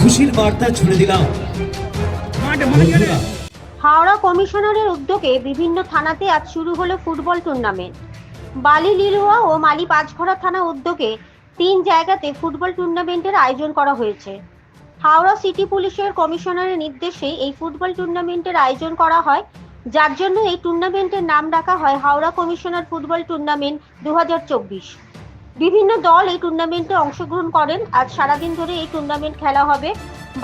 খুশির বার্তা ছুড়ে দিলাম। হাওড়া কমিশনারের উদ্যোগে বিভিন্ন থানাতে আজ শুরু হলো ফুটবল টুর্নামেন্ট। বালি লিলুয়া ও মালি পাঁচঘড়া থানা উদ্যোগে তিন জায়গাতে ফুটবল টুর্নামেন্টের আয়োজন করা হয়েছে। হাওড়া সিটি পুলিশের কমিশনারের নির্দেশে এই ফুটবল টুর্নামেন্টের আয়োজন করা হয়। যার জন্য এই টুর্নামেন্টের নাম রাখা হয় হাওড়া কমিশনার ফুটবল টুর্নামেন্ট দু হাজার চব্বিশ। বিভিন্ন দল এই টুর্নামেন্টে অংশগ্রহণ করেন। আজ সারাদিন ধরে এই টুর্নামেন্ট খেলা হবে।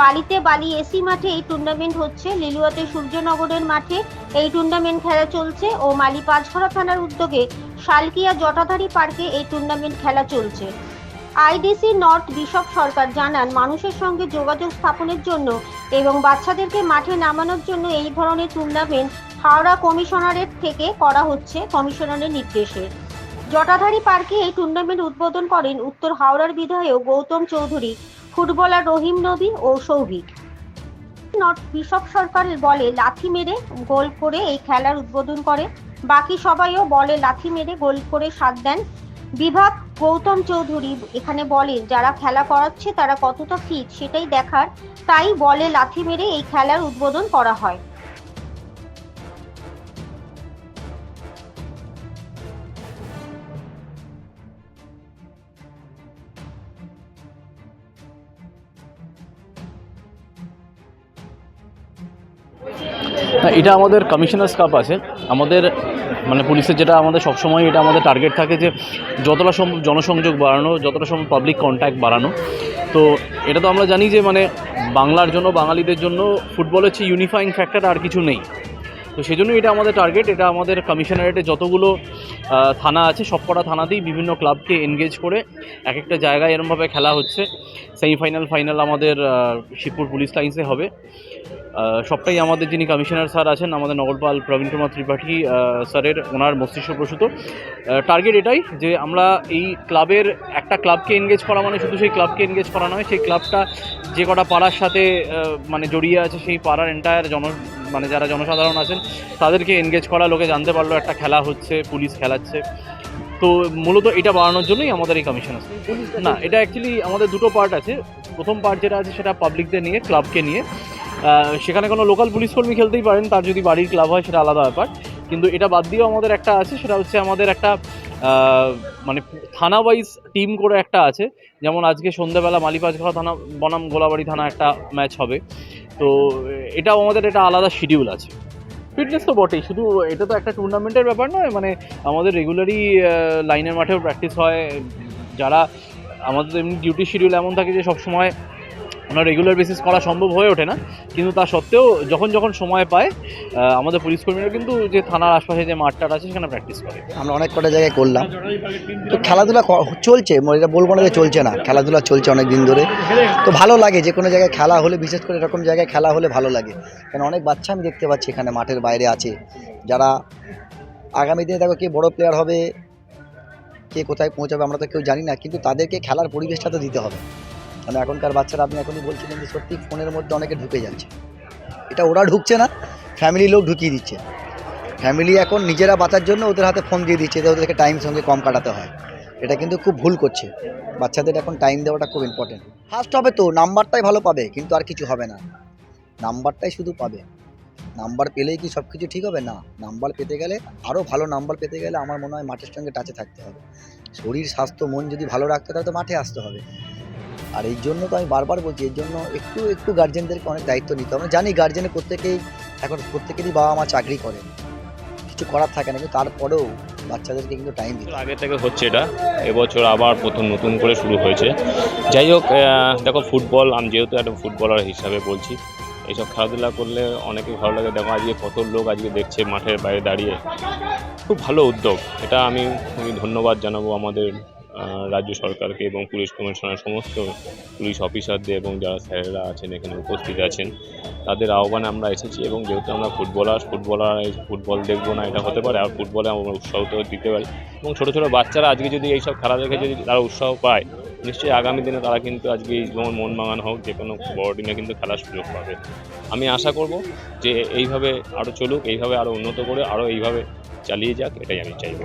বালিতে বালি এসি মাঠে এই টুর্নামেন্ট হচ্ছে। লিলুয়াতে সূর্যনগরের মাঠে এই টুর্নামেন্ট খেলা চলছে ও মালি পাঁচঘড়া থানার উদ্যোগে শালকিয়া জটাধারী পার্কে এই টুর্নামেন্ট খেলা চলছে। আইডিসি নর্থ বিশপ সরকার জানান, মানুষের সঙ্গে যোগাযোগ স্থাপনের জন্য এবং বাচ্চাদেরকে মাঠে নামানোর জন্য এই ধরনের টুর্নামেন্ট হাওড়া কমিশনারের থেকে করা হচ্ছে কমিশনারের নির্দেশে। জটাধারী পার্কে এই টুর্নামেন্ট উদ্বোধন করেন উত্তর হাওড়ার বিধায়ক গৌতম চৌধুরী, ফুটবলার রহিম নবী ও সৌভিক। নর্থ বিশপ সরকার বলে লাথি মেরে গোল করে এই খেলার উদ্বোধন করে। বাকি সবাইও বলে লাথি মেরে গোল করে সাথ দেন বিভাগ গৌতম চৌধুরী এখানে বলেন, যারা খেলা করাচ্ছে তারা কতটা ফিট সেটাই দেখার। তাই বলে লাথি মেরে এই খেলার উদ্বোধন করা হয়, এটা আমাদের কমিশনার্স কাপ আছে। আমাদের মানে পুলিশের যেটা আমাদের সবসময় এটা আমাদের টার্গেট থাকে যে যতটা সম্ভব জনসংযোগ বাড়ানো, যতটা সম্ভব পাবলিক কন্ট্যাক্ট বাড়ানো। তো এটা তো আমরা জানি যে মানে বাংলার জন্য, বাঙালিদের জন্য ফুটবল হচ্ছে ইউনিফাইং ফ্যাক্টর আর কিছু নেই। তো সেই জন্য এটা আমাদের টার্গেট এটা আমাদের কমিশনারেটে যতগুলো থানা আছে, সবকটা থানাতেই বিভিন্ন ক্লাবকে এনগেজ করে এক একটা জায়গায় এরমভাবে খেলা হচ্ছে। সেমিফাইনাল ফাইনাল আমাদের শিবপুর পুলিশ লাইন্সে হবে। সবটাই আমাদের যিনি কমিশনার স্যার আছেন, আমাদের নগরপাল প্রবীণ কুমার ত্রিপাঠী স্যারের, ওনার মস্তিষ্ক প্রসূত। টার্গেট এটাই যে আমরা এই ক্লাবের একটা ক্লাবকে এনগেজ করা মানে শুধু সেই ক্লাবকে এনগেজ করা নয়, সেই ক্লাবটা যে কটা পাড়ার সাথে মানে জড়িয়ে আছে, সেই পাড়ার এন্টায়ার জন মানে যারা জনসাধারণ আছেন, তাদেরকে এনগেজ করা, লোকে জানতে পারল একটা খেলা হচ্ছে, পুলিশ খেলাচ্ছে। তো মূলত এটা বাড়ানোর জন্যই আমাদের এই কমিশন আছে না, এটা অ্যাকচুয়ালি আমাদের দুটো পার্ট আছে। প্রথম পার্ট যেটা আছে সেটা পাবলিকদের নিয়ে, ক্লাবকে নিয়ে। সেখানে কোনো লোকাল পুলিশ কর্মী খেলতেই পারেন, তার যদি বাড়ির ক্লাব হয় সেটা আলাদা ব্যাপার। কিন্তু এটা বাদ দিয়েও আমাদের একটা আছে, সেটা হচ্ছে আমাদের একটা মানে থানা ওয়াইজ টিম করে একটা আছে। যেমন আজকে সন্ধ্যাবেলা মালিপাঁচঘড়া থানা, বনাম গোলাবাড়ি থানা একটা ম্যাচ হবে। তো এটাও আমাদের এটা আলাদা শিডিউল আছে। ফিটনেস তো বটেই, শুধু এটা তো একটা টুর্নামেন্টের ব্যাপার নয় মানে আমাদের রেগুলারই লাইনের মাঠেও প্র্যাকটিস হয়। যারা, আমাদের এমনি ডিউটি শিডিউল এমন থাকে যে সব সময় ওনার রেগুলার বেসিস করা সম্ভব হয়ে ওঠে না। কিন্তু তা সত্ত্বেও যখন যখন সময় পায় আমাদের পুলিশ কর্মীরা কিন্তু যে থানার আশপাশে যে মাঠটা আছে, সেখানে প্র্যাকটিস করে। আমরা অনেক কটা জায়গায় করলাম। তো খেলাধুলা চলছে মানে এটা বলব না যে চলছে না, খেলাধুলা চলছে অনেক দিন ধরে। তো ভালো লাগে, যে কোনো জায়গায় খেলা হলে, বিশেষ করে এরকম জায়গায় খেলা হলে ভালো লাগে। কেন অনেক বাচ্চা আমি দেখতে পাচ্ছি এখানে মাঠের বাইরে আছে। যারা আগামী দিনে দেখো কে বড় প্লেয়ার হবে, কে কোথায় পৌঁছাবে, আমরা তো কেউ জানি না, কিন্তু তাদেরকে খেলার পরিবেশটা তো দিতে হবে। মানে এখনকার বাচ্চারা, আপনি এখনই বলছিলেন যে সত্যি ফোনের মধ্যে অনেকে ঢুকে যাচ্ছে। এটা ওরা ঢুকছে না ফ্যামিলি লোক ঢুকিয়ে দিচ্ছে। ফ্যামিলি এখন নিজেরা বাঁচার জন্য ওদের হাতে ফোন দিয়ে দিচ্ছে যে ওদেরকে টাইম সঙ্গে কম কাটাতে হয়। এটা কিন্তু খুব ভুল করছে। বাচ্চাদের এখন টাইম দেওয়াটা খুব ইম্পর্টেন্ট ফার্স্ট হবে তো নাম্বারটাই ভালো পাবে, কিন্তু আর কিছু হবে না। নাম্বারটাই শুধু পাবে। নাম্বার পেলেই কি সব কিছু ঠিক হবে? না। নাম্বার পেতে গেলে আরও ভালো নাম্বার পেতে গেলে আমার মনে হয় মাঠের সঙ্গে টাচে থাকতে হবে। শরীর, স্বাস্থ্য, মন যদি ভালো রাখতে হয় তো মাঠে আসতে হবে। আর এই জন্য তো আমি বারবার বলছি এর জন্য একটু একটু গার্জেনদেরকে অনেক দায়িত্ব নিতে আমরা জানি গার্জেনে প্রত্যেকেই, এখন প্রত্যেকেরই বাবা মা চাকরি করে। কিছু করার থাকে না, কিন্তু তারপরেও বাচ্চাদেরকে কিন্তু টাইম দিতে। আগে থেকে হচ্ছে এটা, এবছর আবার প্রথম, নতুন করে শুরু হয়েছে। যাই হোক দেখো ফুটবল, আমি যেহেতু একটা ফুটবলার হিসাবে বলছি, এইসব খেলাধুলা করলে অনেকে ভালো লাগে। দেখো আজকে কত লোক আজকে দেখছে মাঠের বাইরে দাঁড়িয়ে। খুব ভালো উদ্যোগ, এটা আমি ধন্যবাদ জানাব আমাদের রাজ্য সরকারকে এবং পুলিশ কমিশনার সমস্ত পুলিশ অফিসারদের এবং যারা স্যারেরা আছেন, এখানে উপস্থিত আছেন, তাদের আহ্বানে আমরা এসেছি এবং যেহেতু আমরা ফুটবলার ফুটবলার ফুটবল দেখব না, এটা হতে পারে, আর ফুটবলে আমরা উৎসাহ তো দিতে পারি। এবং ছোটো ছোটো বাচ্চারা আজকে যদি এইসব খেলা দেখে যদি তারা উৎসাহ পায়, নিশ্চয়ই আগামী দিনে তারা কিন্তু আজকে যেমন মন মাঙানো হোক, যে কোনো বড় টিমে কিন্তু খেলার সুযোগ পাবে। আমি আশা করব যে এইভাবে আরও চলুক, এইভাবে আরও উন্নত করে আরও এইভাবে চালিয়ে যাক, এটাই আমি চাইব।